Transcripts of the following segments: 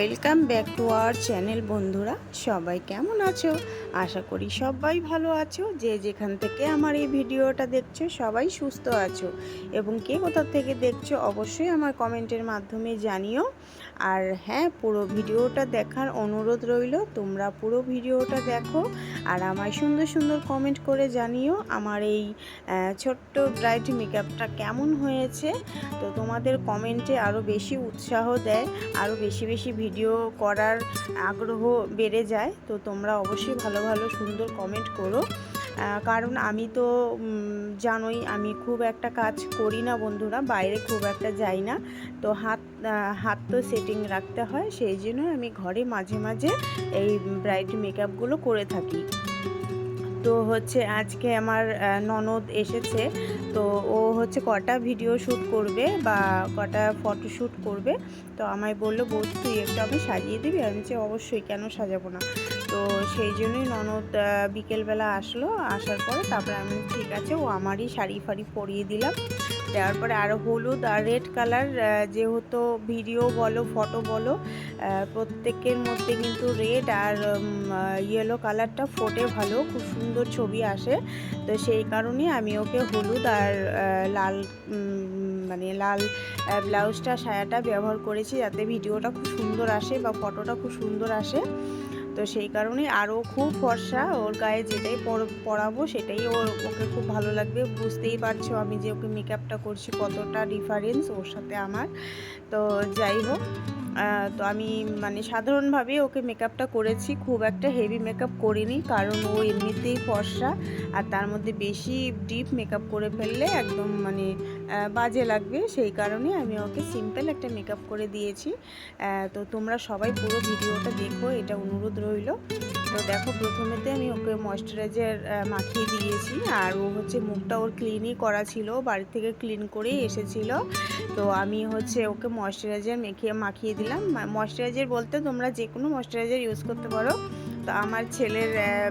Welcome back to our channel বন্ধুরা সবাই কেমন আছো? আশা করি সবাই ভালো আছো। যে যেখান থেকে আমার এই ভিডিওটা দেখছ, সবাই সুস্থ আছো এবং কে কোথা থেকে দেখছ অবশ্যই আমার কমেন্টের মাধ্যমে জানিও। আর হ্যাঁ পুরো ভিডিওটা দেখার অনুরোধ রইল, তোমরা পুরো ভিডিওটা দেখো আর আমায় সুন্দর সুন্দর কমেন্ট করে জানিও আমার এই ছোট্ট ব্রাইট মেকআপটা কেমন হয়েছে। তো তোমাদের কমেন্টে আরও বেশি উৎসাহ দেয় আরও বেশি বেশি ভিডিও করার আগ্রহ বেড়ে যায়। তো তোমরা অবশ্যই ভালো ভালো ভালো সুন্দর কমেন্ট করো। কারণ আমি তো জানোই আমি খুব একটা কাজ করি না বন্ধুরা, বাইরে খুব একটা যাই না। তো হাত হাত তো সেটিং রাখতে হয়, সেই জন্য আমি ঘরে মাঝে মাঝে এই ব্রাইট মেকআপগুলো করে থাকি। তো হচ্ছে আজকে আমার ননদ এসেছে, তো ও হচ্ছে কটা ভিডিও শ্যুট করবে বা কটা ফটো শ্যুট করবে, তো আমায় বলল, বৌদি, তুই একটু আমি সাজিয়ে দিবি? আমি বলছি, অবশ্যই, কেন সাজাবো না? তো সেই জন্যই ননদ বিকেলবেলা আসলো। আসার পরে তারপরে আমি ঠিক আছে, ও আমারই শাড়ি ফাড়ি পরিয়ে দিলাম। দেওয়ার পরে আরও হলুদ আর রেড কালার যেহেতু ভিডিও বলো, ফটো বলো প্রত্যেকের মধ্যে কিন্তু রেড আর ইয়েলো কালারটা ফোটে ভালো, খুব সুন্দর ছবি আসে। তো সেই কারণে আমি ওকে হলুদ আর লাল মানে লাল ব্লাউজটা, সায়াটা ব্যবহার করেছি যাতে ভিডিওটা খুব সুন্দর আসে বা ফটোটা খুব সুন্দর আসে। তো সেই কারণে আরও খুব ফর্সা ওর গায়ে যেটাই পর- পরাবো সেটাই ওর ওকে খুব ভালো লাগবে। বুঝতেই পারছ আমি যে ওকে মেকআপটা করছি কতটা ডিফারেন্স ওর সাথে আমার। তো যাই হোক তো আমি মানে সাধারণভাবে ওকে মেকআপটা করেছি। খুব একটা হেভি মেকআপ করিনি কারণ ও এমনিতেই ফর্সা আর তার মধ্যে বেশি ডিপ মেকআপ করে ফেললে একদম মানে বাজে লাগবে, সেই কারণে আমি ওকে সিম্পল একটা মেকআপ করে দিয়েছি। তো তোমরা সবাই পুরো ভিডিওটা দেখো, এটা অনুরোধ রইল। তো দেখো, প্রথমেতে আমি ওকে ময়শ্চারাইজার মাখিয়ে দিয়েছি, আর ও হচ্ছে মুখটা ওর ক্লিনই করা ছিল, বাড়ি থেকে ক্লিন করেই এসেছিল। তো আমি হচ্ছে ওকে ময়শ্চারাইজার মেখিয়ে মাখিয়ে দিলাম। ময়শ্চারাইজার বলতে তোমরা যে কোনো ময়শ্চারাইজার ইউজ করতে পারো। আমার ছেলের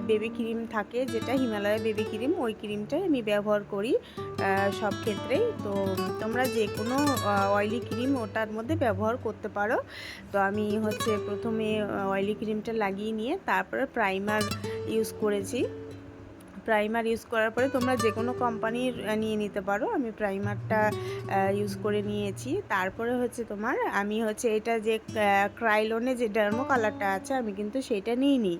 বেবি ক্রিম থাকে যেটা হিমালয়ের বেবি ক্রিম ওই ক্রিমটাই আমি ব্যবহার করি সব ক্ষেত্রেই। তো তোমরা যে কোনো অয়েলি ক্রিম ওটার মধ্যে ব্যবহার করতে পারো। তো আমি হচ্ছে প্রথমে অয়েলি ক্রিমটা লাগিয়ে নিয়ে তারপরে প্রাইমার ইউজ করেছি। প্রাইমার ইউজ করার পরে তোমরা যে কোনো কোম্পানির নিয়ে নিতে পারো। আমি প্রাইমারটা ইউজ করে নিয়েছি। তারপরে হচ্ছে তোমার আমি হচ্ছে এটা যে ক্রাইলনে যে ডার্মো কালারটা আছে, আমি কিন্তু সেটা নিইনি।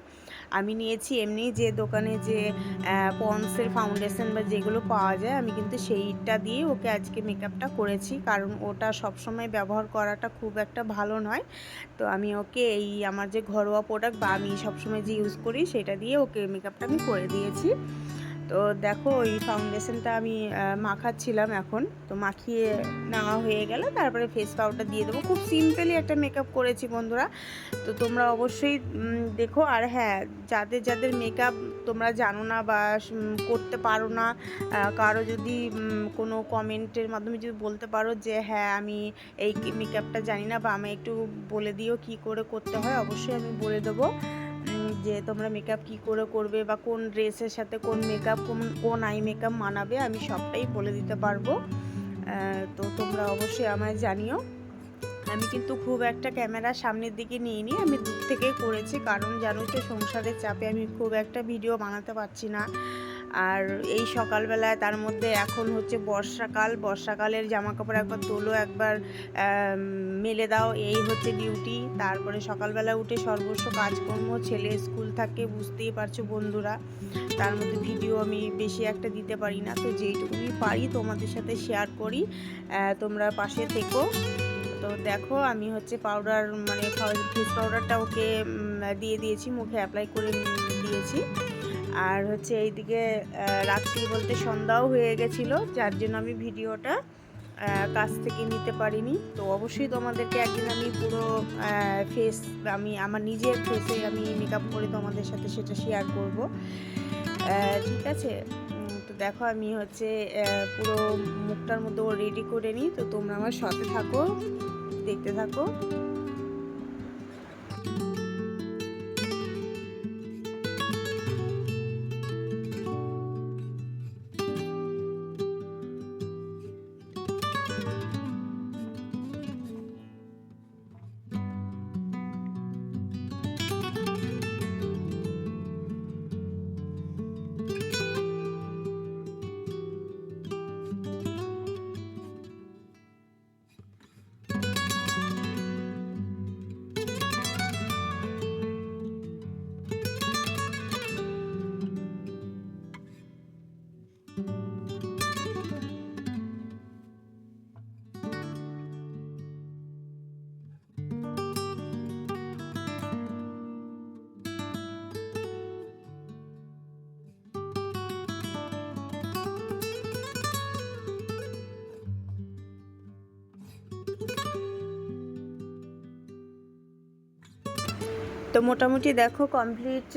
আমি নিয়েছি, এমনি যে দোকানে যে পন্সের ফাউন্ডেশন বা যেগুলো পাওয়া যায়, আমি কিন্তু সেইটা দিয়ে ওকে আজকে মেকআপটা করেছি। কারণ ওটা সবসময় ব্যবহার করাটা খুব একটা ভালো নয়। তো আমি ওকে এই আমার যে ঘরোয়া প্রোডাক্ট বা আমি সবসময় যে ইউজ করি, সেটা দিয়ে ওকে মেকআপটা আমি করে দিয়েছি। তো দেখো ওই ফাউন্ডেশনটা আমি মাখাচ্ছিলাম এখন। তো মাখিয়ে নেওয়া হয়ে গেলে। তারপরে ফেস পাউডার দিয়ে দেবো। খুব সিম্পলি একটা মেকআপ করেছি বন্ধুরা। তো তোমরা অবশ্যই দেখো। আর হ্যাঁ যাদের যাদের মেকআপ তোমরা জানো না বা করতে পারো না কারও যদি কোনো কমেন্টের মাধ্যমে যদি বলতে পারো যে হ্যাঁ আমি এই মেকআপটা জানি না বা আমি একটু বলে দিও কি করে করতে হয়, অবশ্যই আমি বলে দেবো। যে তোমরা মেকআপ কি করে করবে বা কোন ড্রেসের সাথে কোন মেকআপ কোন কোন আই মেকআপ মানাবে, আমি সবটাই বলে দিতে পারব। তো তোমরা অবশ্যই আমায় জানিও। আমি কিন্তু খুব একটা ক্যামেরা সামনের দিকে নিয়ে নিই আমি দূর থেকে করেছি, কারণ জানো তো সংসারের চাপে আমি খুব একটা ভিডিও বানাতে পারছি না। আর এই সকালবেলায় তার মধ্যে এখন হচ্ছে বর্ষাকাল, বর্ষাকালের জামা কাপড় একবার তোলো, একবার মেলে দাও, এই হচ্ছে ডিউটি তারপরে সকালবেলা উঠে সর্বস্ব কাজকর্ম, ছেলে স্কুল থাকে, বুঝতেই পারছ বন্ধুরা। তার মধ্যে ভিডিও আমি বেশি একটা দিতে পারি না। তো যেইটুকুনি পারি তোমাদের সাথে শেয়ার করি। তোমরা পাশে থেকো। তো দেখো, আমি হচ্ছে পাউডার মানে ফেস পাউডারটা ওকে দিয়ে দিয়েছি, মুখে অ্যাপ্লাই করে দিয়েছি। আর হচ্ছে এইদিকে রাত্রি বলতে সন্ধ্যাও হয়ে গেছিল, যার জন্য আমি ভিডিওটা কাছ থেকে নিতে পারিনি। তো অবশ্যই তোমাদেরকে একদিন আমি পুরো ফেস আমি, আমার নিজের ফেসে আমি মেকআপ করে তোমাদের সাথে সেটা শেয়ার করব। ঠিক আছে? তো দেখো আমি হচ্ছে পুরো মুখটার মধ্যে রেডি করে নিই। তো তোমরা আমার সাথে থাকো, দেখতে থাকো। তো মোটামুটি দেখো কমপ্লিট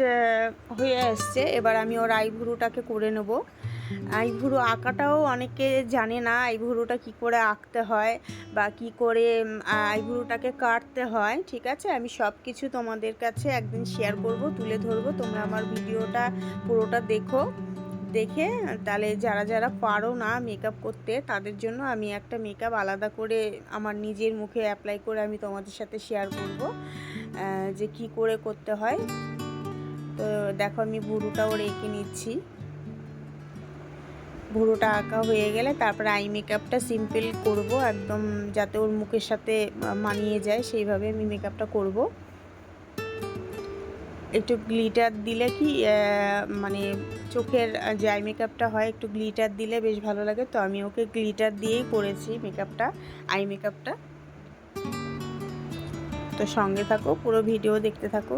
হয়ে আসছে এবার আমি ওর আইভুরুটাকে করে নেব। আইভুরু আঁকাটাও অনেকে জানে না, আইভুরুটা কি করে আঁকতে হয় বা কি করে আইভুরুটাকে কাটতে হয়, ঠিক আছে? আমি সব কিছু তোমাদের কাছে একদিন শেয়ার করব, তুলে ধরবো। তোমরা আমার ভিডিওটা পুরোটা দেখো। দেখে, তাহলে যারা যারা পারো না মেকআপ করতে, তাদের জন্য আমি একটা মেকআপ আলাদা করে আমার নিজের মুখে অ্যাপ্লাই করে আমি তোমাদের সাথে শেয়ার করব যে কি করে করতে হয়। তো দেখো আমি ভুরুটাও রেখে নিচ্ছি। ভুরুটা আঁকা হয়ে গেলে তারপরে আই মেকআপটা সিম্পল করব, একদম যাতে ওর মুখের সাথে মানিয়ে যায়, সেইভাবে আমি মেকআপটা করব। একটু গ্লিটার দিলে কি মানে চোখের যে আই মেকআপটা হয়, একটু গ্লিটার দিলে বেশ ভালো লাগে। তো আমি ওকে গ্লিটার দিয়েই করেছি মেকআপটা আই মেকআপটা তো সঙ্গে থাকো, পুরো ভিডিও দেখতে থাকো।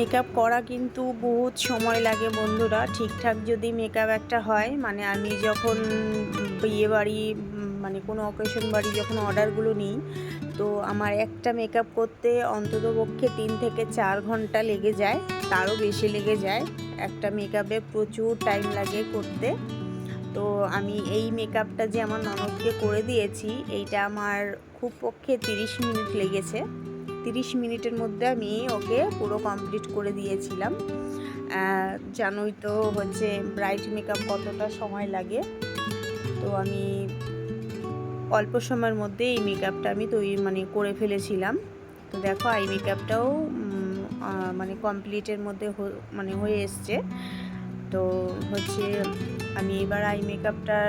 মেকআপ করা কিন্তু বহুত সময় লাগে বন্ধুরা। ঠিকঠাক যদি মেকআপ একটা হয় মানে আমি যখন বিয়ে বাড়ি মানে কোনো অকেশন বাড়ি যখন অর্ডারগুলো নিই, তো আমার একটা মেকআপ করতে অন্তত পক্ষে তিন থেকে চার ঘণ্টা লেগে যায়, তারও বেশি লেগে যায়। একটা মেকআপে প্রচুর টাইম লাগে করতে। তো আমি এই মেকআপটা যে আমার ননদকে করে দিয়েছি, এইটা আমার খুব পক্ষে তিরিশ মিনিট লেগেছে। তিরিশ মিনিটের মধ্যে আমি ওকে পুরো কমপ্লিট করে দিয়েছিলাম। জানোই তো হচ্ছে ব্রাইট মেকআপ কতটা সময় লাগে। তো আমি অল্প সময়ের মধ্যে এই মেকআপটা আমি তৈরি মানে করে ফেলেছিলাম। তো দেখো আই মেকআপটাও মানে কমপ্লিটের মধ্যে মানে হয়ে এসছে। তো হচ্ছে আমি এবার আই মেকআপটার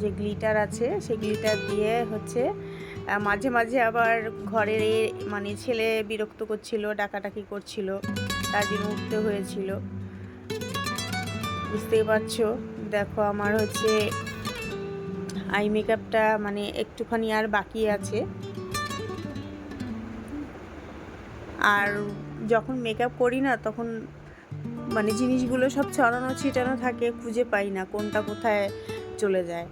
যে গ্লিটার আছে, সেই গ্লিটার দিয়ে হচ্ছে মাঝে মাঝে আবার ঘরের মানে ছেলে বিরক্ত করছিল, ডাকাডাকি করছিল, তার জন্য উঠতে হয়েছিল। বুঝতেই পারছ? দেখো, আমার হচ্ছে আই মেকআপটা মানে একটুখানি আর বাকি আছে। আর যখন মেকআপ করি না, তখন মানে জিনিসগুলো সব ছড়ানো ছিটানো থাকে, খুঁজে পাই না কোনটা কোথায় চলে যায়।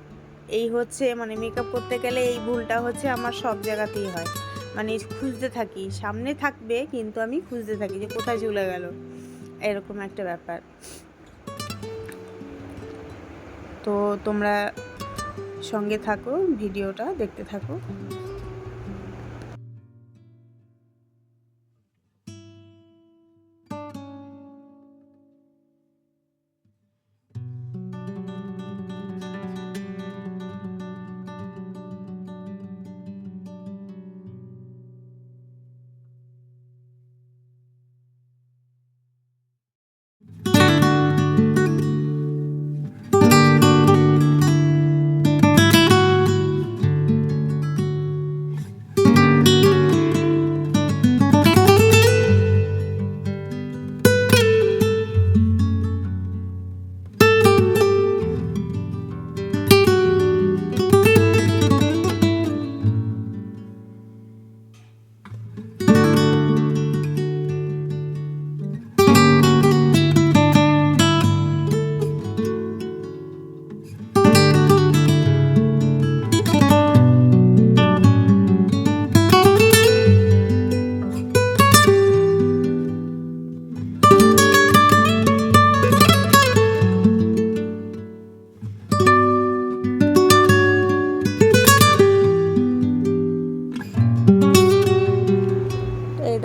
এই হচ্ছে মানে মেকআপ করতে গেলে এই ভুলটা হচ্ছে আমার সব জায়গাতেই হয়। মানে খুঁজতে থাকি, সামনে থাকবে কিন্তু আমি খুঁজতে থাকি যে কোথায় চলে গেল। এরকম একটা ব্যাপার। তো তোমরা সঙ্গে থাকো, ভিডিওটা দেখতে থাকো।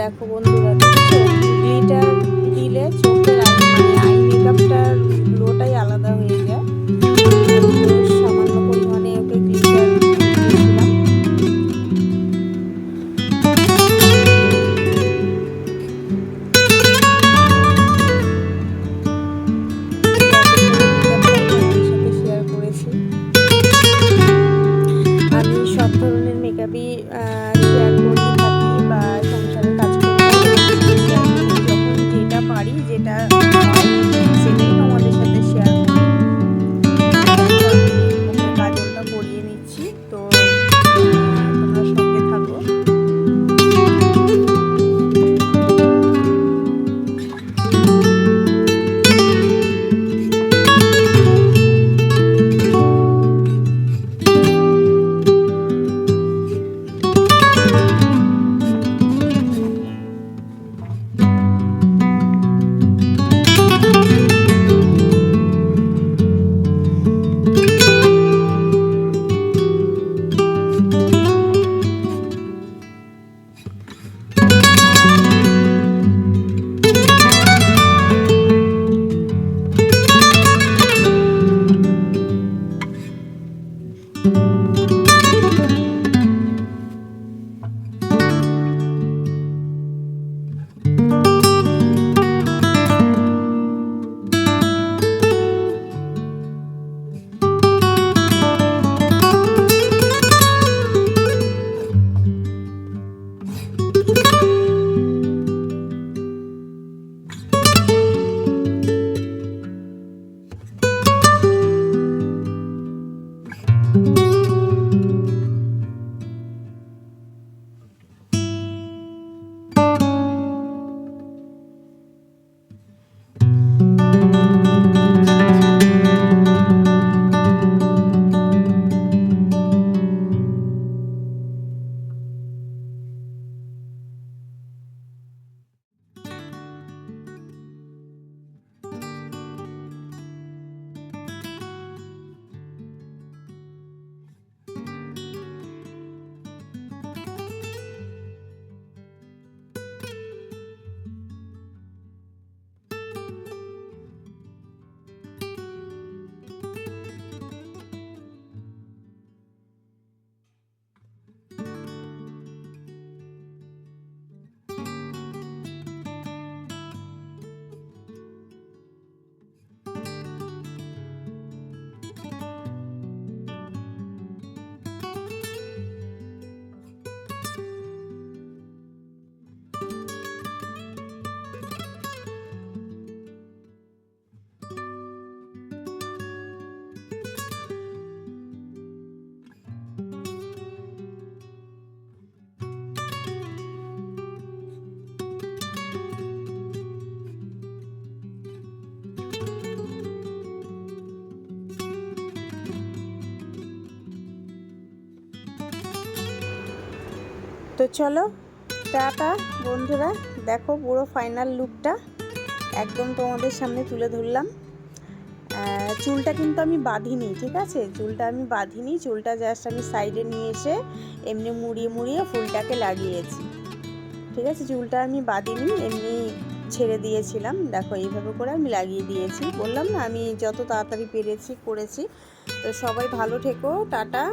দেখো বন্ধুরা তো চলো, টাটা বন্ধুরা। দেখো পুরো ফাইনাল লুকটা একদম তোমাদের সামনে তুলে ধরলাম। চুলটা কিন্তু আমি বাঁধিনি, ঠিক আছে? চুলটা আমি বাঁধিনি, চুলটা জাস্ট আমি সাইডে নিয়ে এসে এমনি মুড়িয়ে মুড়িয়ে ফুলটাকে লাগিয়েছি। ঠিক আছে? চুলটা আমি বাঁধিনি, এমনি ছেড়ে দিয়েছিলাম। দেখো এইভাবে করে আমি লাগিয়ে দিয়েছি। বললাম না, আমি যত তাড়াতাড়ি পেরেছি, করেছি। তো সবাই ভালো থেকো, টাটা।